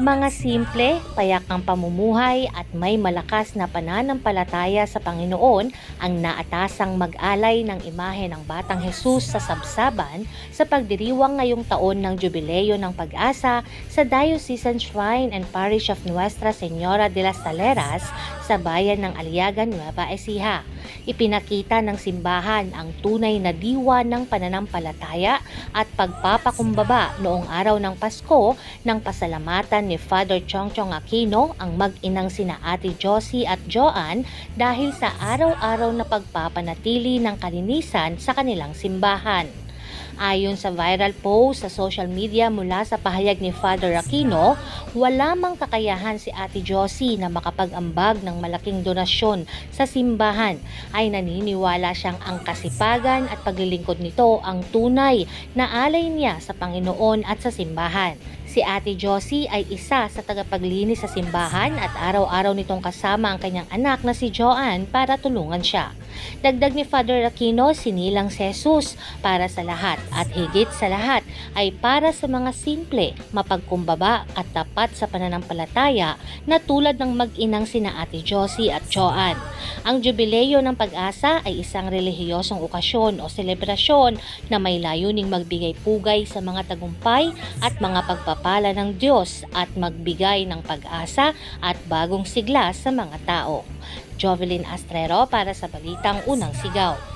Mga simple, payak ang pamumuhay at may malakas na pananampalataya sa Panginoon ang naatasang mag-alay ng imahe ng Batang Jesus sa Sabsaban sa pagdiriwang ngayong taon ng Jubileo ng Pag-asa sa Diocesan Shrine and Parish of Nuestra Señora de las Saleras sa bayan ng Aliagan, Nueva Ecija. Ipinakita ng simbahan ang tunay na diwa ng pananampalataya at pagpapakumbaba noong araw ng Pasko ng pasalamatan ni Father Chong Chong Aquino ang mag-inang sina Ate Josie at Joanne dahil sa araw-araw na pagpapanatili ng kalinisan sa kanilang simbahan. Ayon sa viral post sa social media mula sa pahayag ni Father Aquino, wala mang kakayahan si Ate Josie na makapag-ambag ng malaking donasyon sa simbahan ay naniniwala siyang ang kasipagan at paglilingkod nito ang tunay na alay niya sa Panginoon at sa simbahan. Si Ate Josie ay isa sa tagapaglinis sa simbahan at araw-araw nitong kasama ang kanyang anak na si Joanne para tulungan siya. Dagdag ni Father Aquino, sinilang si Jesus para sa lahat at higit sa lahat ay para sa mga simple, mapagkumbaba at tapat sa pananampalataya na tulad ng mag-inang sina Ate Josie at Joanne. Ang Jubileo ng Pag-asa ay isang relihiyosong okasyon o selebrasyon na may layuning magbigay pugay sa mga tagumpay at mga pagpapala ng Diyos at magbigay ng pag-asa at bagong sigla sa mga tao. Jovelyn Astrero para sa Balitang Unang Sigaw.